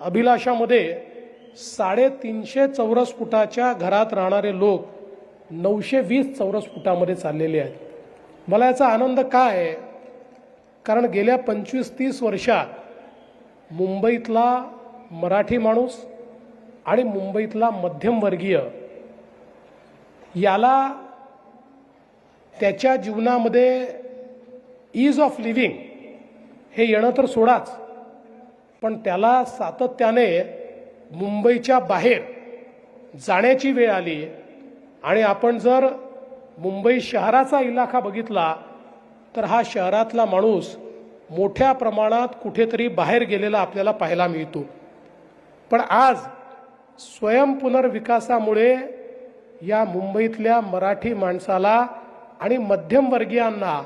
अभिलाषामध्ये साडेतीनशे चौरस फुटाच्या घरात राहणारे लोक नऊशे वीस चौरस फुटामध्ये चाललेले आहेत. मला याचा आनंद काय आहे? कारण गेल्या पंचवीस तीस वर्षात मुंबईतला मराठी माणूस आणि मुंबईतला मध्यमवर्गीय याला त्याच्या जीवनामध्ये ईज ऑफ लिव्हिंग हे येणं तर सोडाच. पण त्याला सातत्याने मुंबईच्या बाहेर जाण्याची वेळ आली. आणि आपण जर मुंबई शहराचा इलाका बघितला तर हा शहरातला माणूस मोठ्या प्रमाणात कुठेतरी बाहेर गेलेला आपल्याला पाहायला मिळतो. पण आज स्वयंपुनर्विकासामुळे या मुंबईतल्या मराठी माणसाला आणि मध्यमवर्गीयांना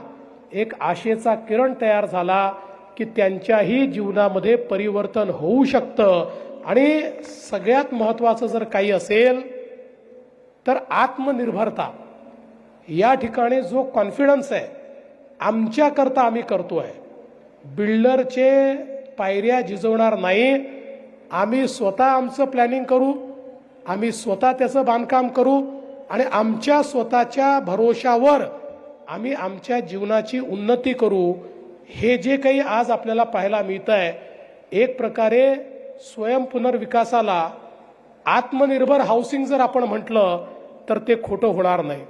एक आशेचा किरण तयार झाला. की त्यांच्याही जीवनामध्ये परिवर्तन होऊ शकतं. आणि सगळ्यात महत्त्वाचं जर काही असेल तर आत्मनिर्भरता. या ठिकाणी जो कॉन्फिडन्स आहे आमच्याकरता आम्ही करतो आहे बिल्डरचे पायऱ्या झिजवणार नाही. आम्ही स्वतः आमचं प्लॅनिंग करू आम्ही स्वतः त्याचं बांधकाम करू आणि आमच्या स्वतःच्या भरोशावर आम्ही आमच्या जीवनाची उन्नती करू. हे जे काही आज आपल्याला पाहायला मिळतं आहे एक प्रकारे स्वयंपुनर्विकासाला आत्मनिर्भर हाऊसिंग जर आपण म्हटलं तर ते खोटं होणार नाही.